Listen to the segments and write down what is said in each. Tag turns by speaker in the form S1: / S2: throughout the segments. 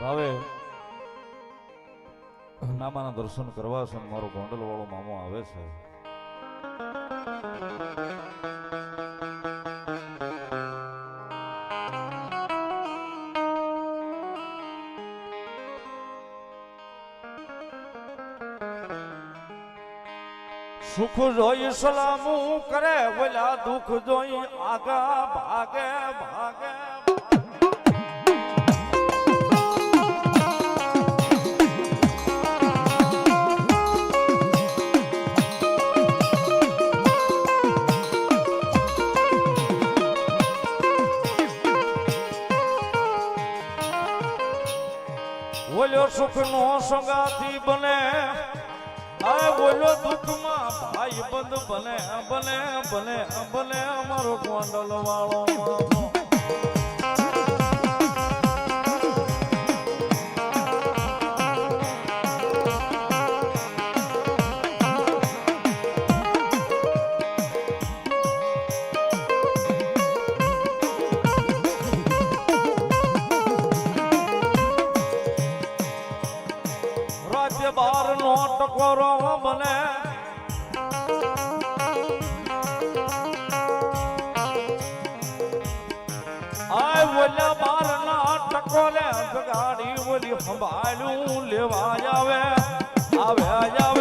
S1: ભાવે. નામાના દર્શન કરવા છે મારો ગોંડલ વાળો મામો આવે છે. સુખ જોઈ સલામું કરે, ઓલા દુઃખ જોઈ આગા ભાગે ભાગે. સંગાથી બને. આ બોલો દુઃખમાં ભાઈ બંધ બને બને બને બને અમારો ગોંડલ વાળો સંભાળ્યું લેવા આવે આવે આવે.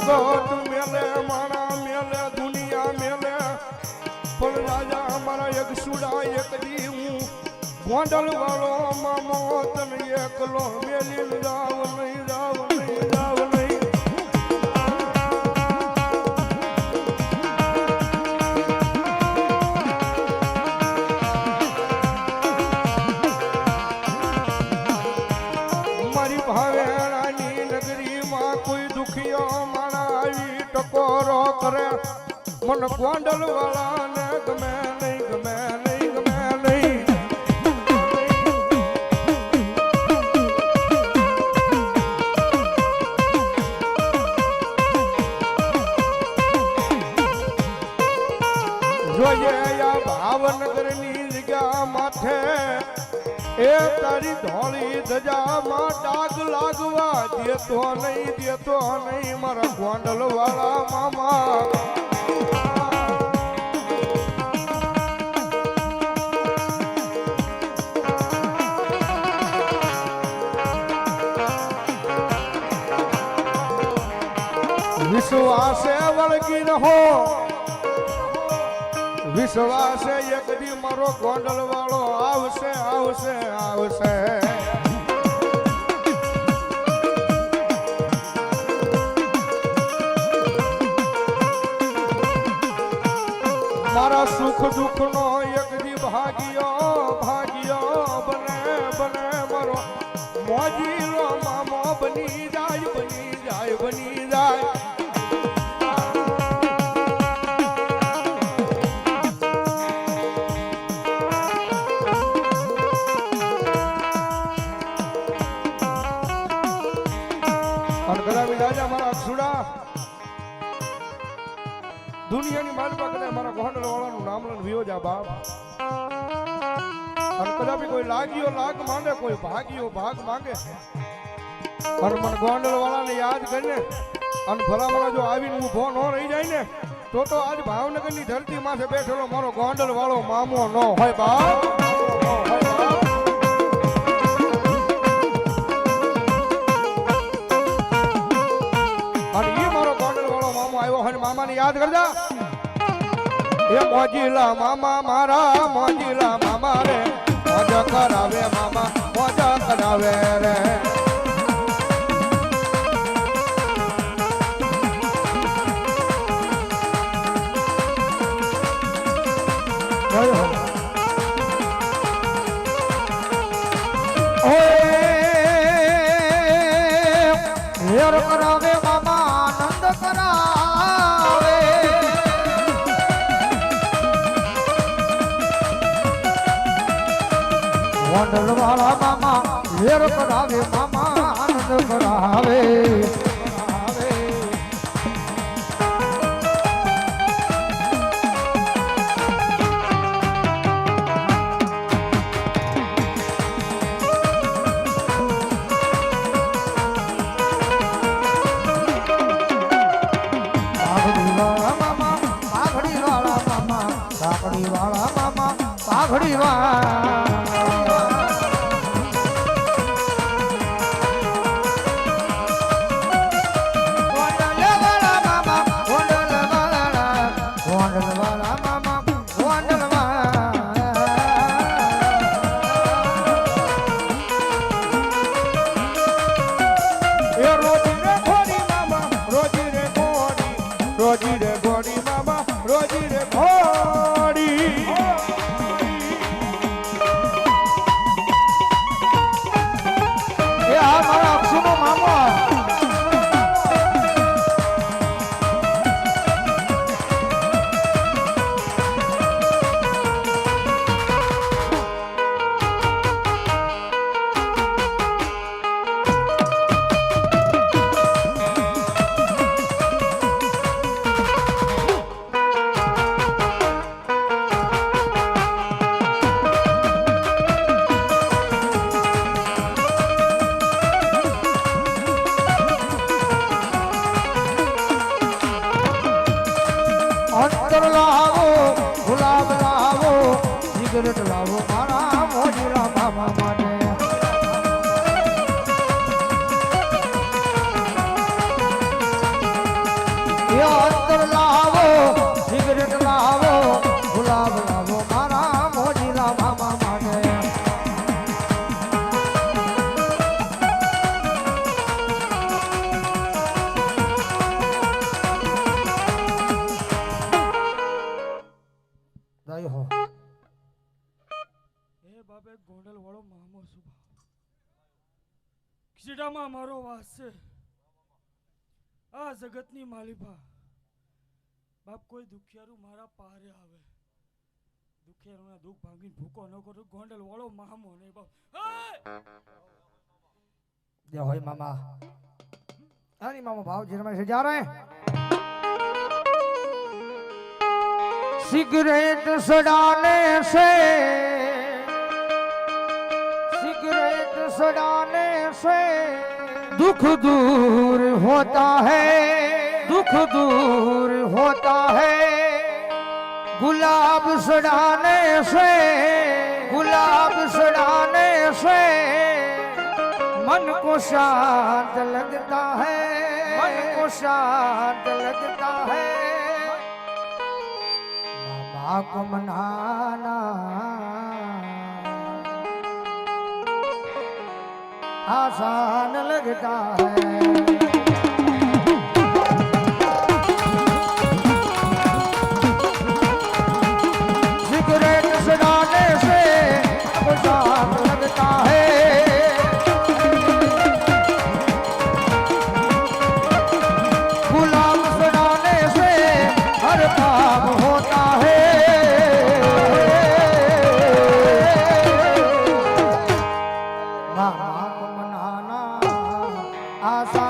S2: જગત મેલે, માણા મેલે, દુનિયા મેલે. પણ રાજા મારા એક સુડા, એક દી હું ગોંડલ વાળો મામો તને એકલો મેલી જાવ નહીં. કરે મન ગોંડલ વાળાને ગમે નહીં ગમે નહીં ગમે નહીં. જોઈએ આ ધોળી ધજામાં ડાગ લાગવા દેતો નહીં દેતો નહીં, મારા ગોંડલ વાળા મામા. વિશ્વાસે વળગી રહો વિશ્વાસે એક દી મારો ગોંડલ વાળો આવશે આવશે આવશે. સુખ દુઃખ નો એક દી ભાગ્યો ભાગ્યો બને બને મારો. મોજીલો મામો બની જાય વિયો જા બાપ. અને કદાચ કોઈ લાગ્યો, લાગ માંગે કોઈ ભાગ્યો, ભાગ માંગે. અને મને ગોંડલ વાળાને યાદ કરીને અને ભલામણા જો આવીને ઊભો ન રહી જાય ને, તો તો આજ ભાવનગરની ધરતી માથે બેઠેલો મારો ગોંડલ વાળો મામો ન હોય બાપ. ન અને ઈ મારો ગોંડલ મામો આવ્યો હોય ને મામાને યાદ કરજા. એ મોજીલા મામા મારા મોજીલા મામા રે. મોજ કરાવે મામા મોજ કરાવે રે.
S3: હેર વંડલ વાળા મામા હેર કરાવે મામા આનંદ કરાવે પાઘડી વાળા મામા વાળા મામા પાઘડી વાળા
S2: ઘોડી રોજી
S3: પક્ષીડામાં મારો
S4: વાસ છે. આ જગતની માલિપા બાપ, કોઈ દુખિયારું મારા પારે આવે. દુખિયારુના દુઃખ ભાંગીને ભૂકો ન કરો. ગોંડલ વાળો મામો ને બાપ.
S3: જય હોય મામા. અરે મામો ભાવ જન્મ છે જા રહે સિગરેટ સડાને છે. સિગરેટ સડાને છે. दुख दूर होता है दुख दूर होता है गुलाब सड़ाने से गुलाब सड़ाने से मन को शांत लगता है मन को शांत लगता है मामा को मनाना आसान लगता है Ah.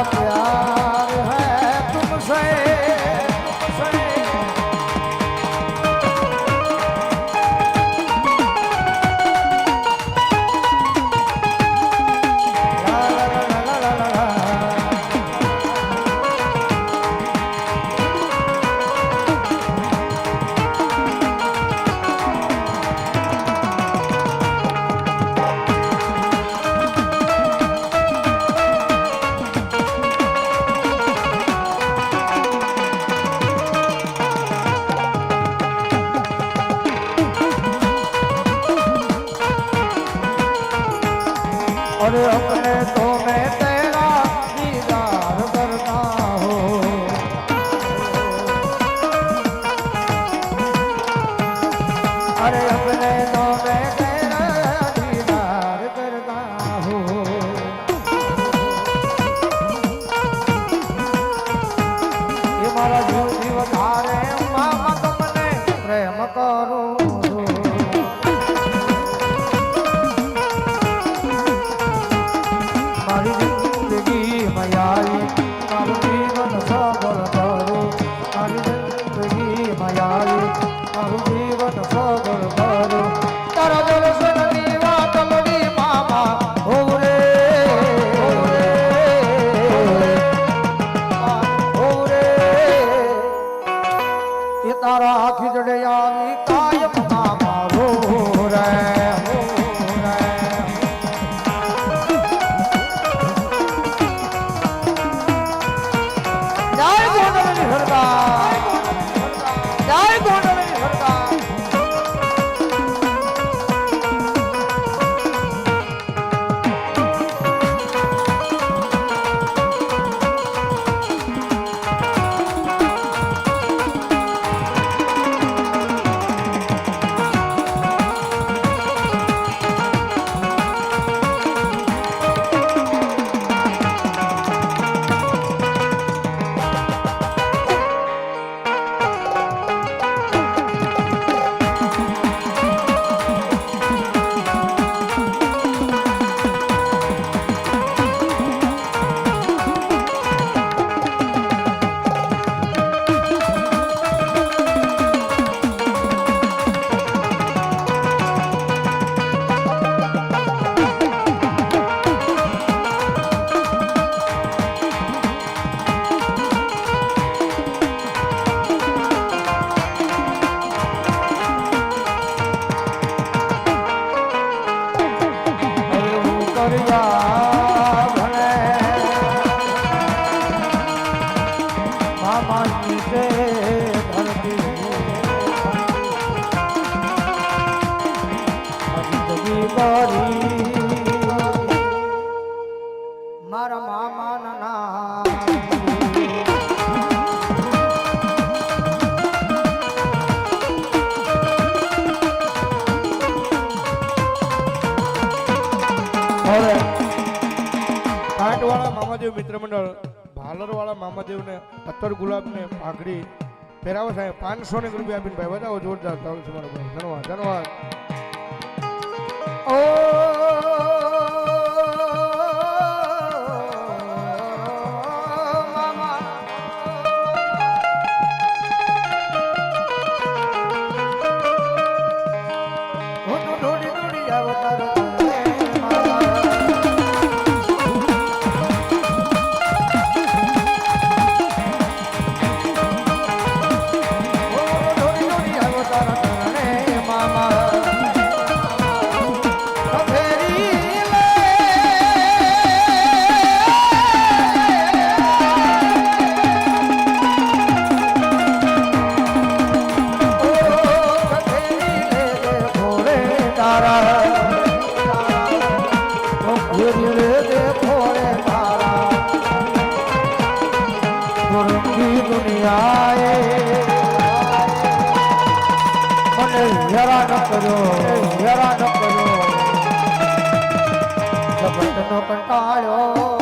S3: आप করো
S2: Gloria. કાંટવાળા મામાદેવ મિત્ર મંડળ ભાલર વાળા ભાલરવાળા મામાદેવને અત્તર ગુલાબને પાઘડી પહેરાવો સાહેબ પાંચસો ને રૂપિયા આપીને ભાઈ બતાવો જોરદાર ચાલુ છે ધન્યવાદ ધન્યવાદ.
S3: ઓ! નો કંટાળ્યો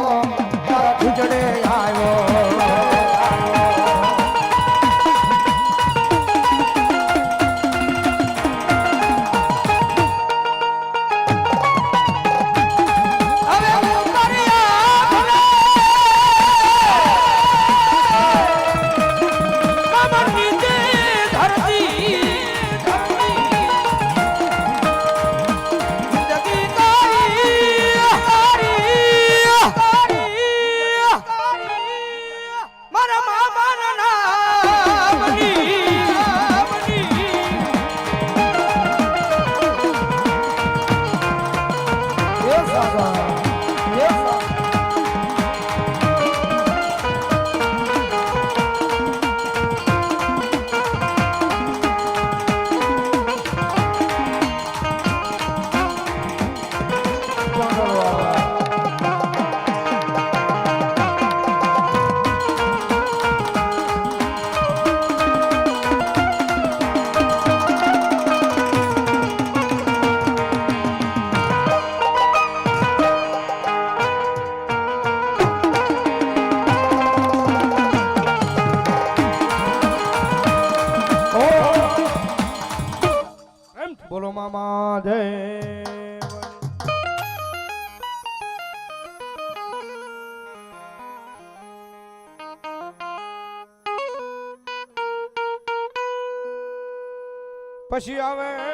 S2: Pachiave.